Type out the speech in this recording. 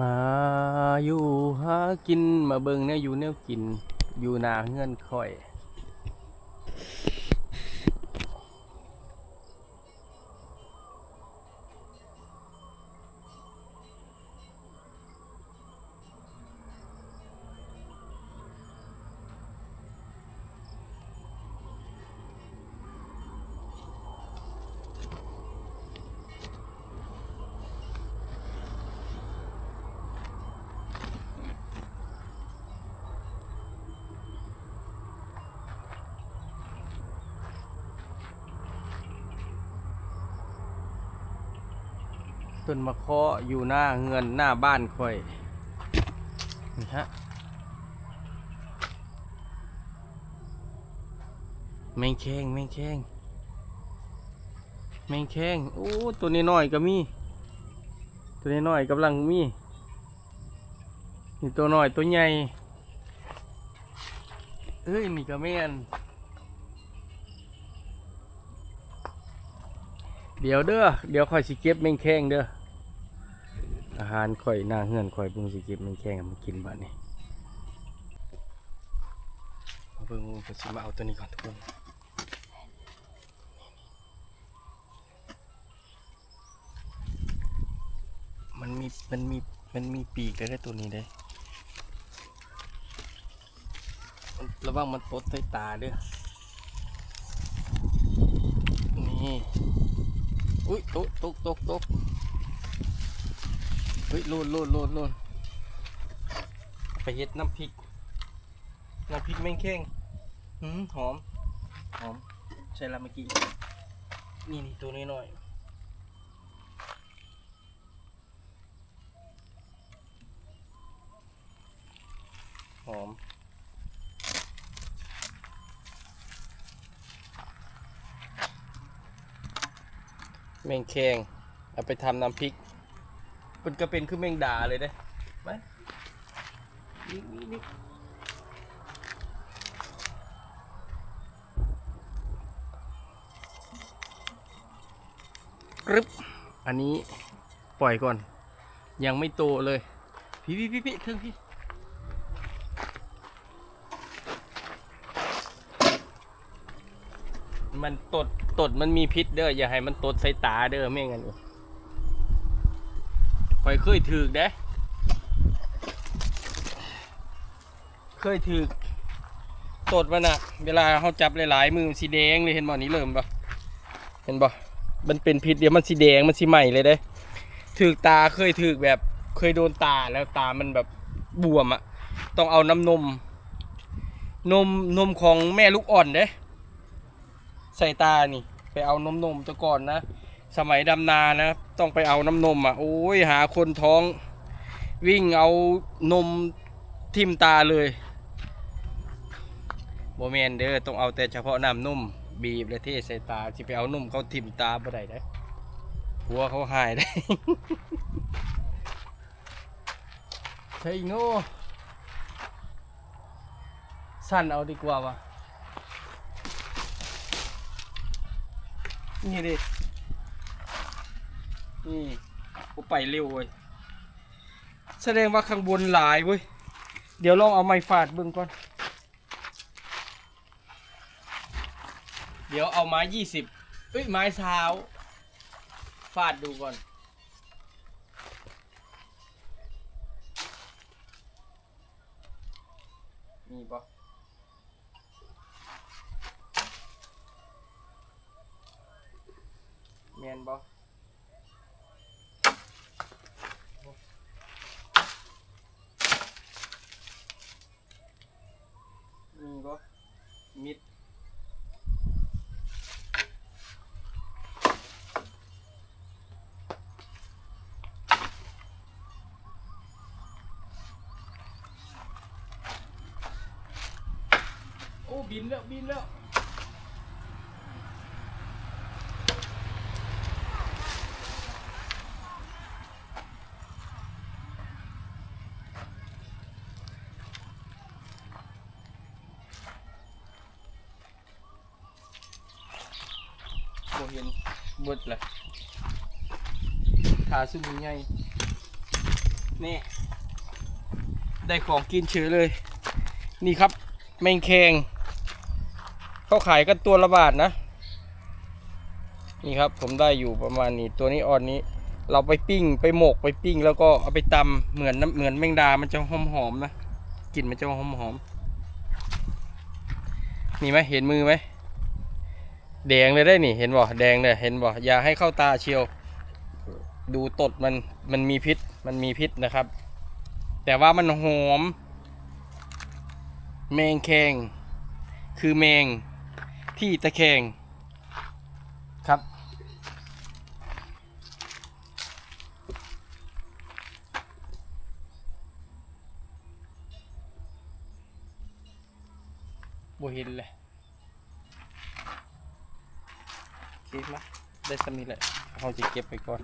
มาอยู่หากินมาเบิงเนี่ยอยู่เนี่ยกิน อยู่นาเงื่อนค่อย ต้นมะเคาะอยู่หน้าเงินหน้าบ้านค่อยนี่ฮะแมงแข้งแมงแข้งแมงแข้งโอ้ตัวนี้น้อยก็มี ตัวนี้น้อยกำลังมีนี่ตัวน้อยตัวใหญ่เอ้ยนี่ก็แม่นเดี๋ยวเด้อเดี๋ยวค่อยสิเก็บแมงแข้งเด้อ อาหารค่อยหน้าเฮือนค่อยเพิ่งสิเก็บแมงแข้งมากินบัดนี้มาเบิ่งก็สิมาเอาตัวนี้ก่อนทุกคนมันมีมันมีมันมีปีกได้ตัวนี้ได้ระวังมันตดใส่ตาเด้อนี่อุ้ยตกตกตกตก เฮ้ยโลนโลนโลนโลนไปเฮ็ดน้ำพริก น้ำพริกแมงแข้งหืมหอม หอม ใช่ละเมื่อกี้ นี่นี่ตัวนี้หน่อยหอมแมงแคงเอาไปทำน้ำพริก มันก็เป็นคือแมงดาเลยเด้ไปนี่นี่นี่กรึบอันนี้ปล่อยก่อน ยังไม่โตเลย พี่พี่พี่พี่เครื่องพี่มันตดตดมันมีพิษเด้ออย่าให้มันตดใส่ตาเด้อไม่งั้น คอยเคยถือเด้ เคยถือตดมันอะเวลาเขาจับหลายๆมือสีแดงเลยเห็นบ่นี้เริ่มบ่เห็นบ่มันเป็นพิษเดี๋ยวมันสีแดงมันสีใหม่เลยเด้ถือตาเคยถือแบบเคยโดนตาแล้วตามันแบบบวมอะต้องเอาน้ำนม นมนมของแม่ลูกอ่อนเด้ ใส่ตานี่ ไปเอานมนมตะก่อนนะ สมัยดำนานะต้องไปเอาน้ำนมอะโอ้ยหาคนท้อง วิ่งเอานมทิมตาเลยโมเมนเด้อต้องเอาแต่เฉพาะน้ำนุ่ม บีบและเทใส่ตาที่ไปเอานุ่มเขาทิมตาบ่ได้ไดหัวเขาหายได้ใช่โง่สั้นเอาดีกว่าวะนี่ดิ นี่กูไปเร็วเว้ยแสดงว่าข้างบนหลายเว้ย เดี๋ยวลองเอาไม้ฟาดเบิ่งก่อน เดี๋ยวเอาไม้ยี่สิบเอ้ยไม้เท้าฟาดดูก่อน มีปะแมนบอมีบอ มิดโอ้บินแล้วบินแล้ว บ่เห็นเบิดเลยขาซุ่มใหญ่นี่ ได้ของกินเฉยเลย นี่ครับ แมงแคงเขาขายกันตัวละบาทนะ นี่ครับผมได้อยู่ประมาณนี้ ตัวนี้อ่อนนี้ เราไปปิ้งไปหมกไปปิ้ง แล้วก็เอาไปตำเหมือนน้ำเหมือนแมงดา มันจะหอมหอมๆนะกลิ่นมันจะหอมหอมๆนี่ไหมเห็นมือไหม แดงเลยได้นี่เห็นบ่แดงเลยเห็นบ่อย่าให้เข้าตาเชียว ดูตดมันมันมีพิษมันมีพิษนะครับ แต่ว่ามันหอมแมงแคงคือแมงที่ตะแคงครับ บ่เห็นเลย โอเคมาได้สมีแหละเราจะเก็บไปก่อน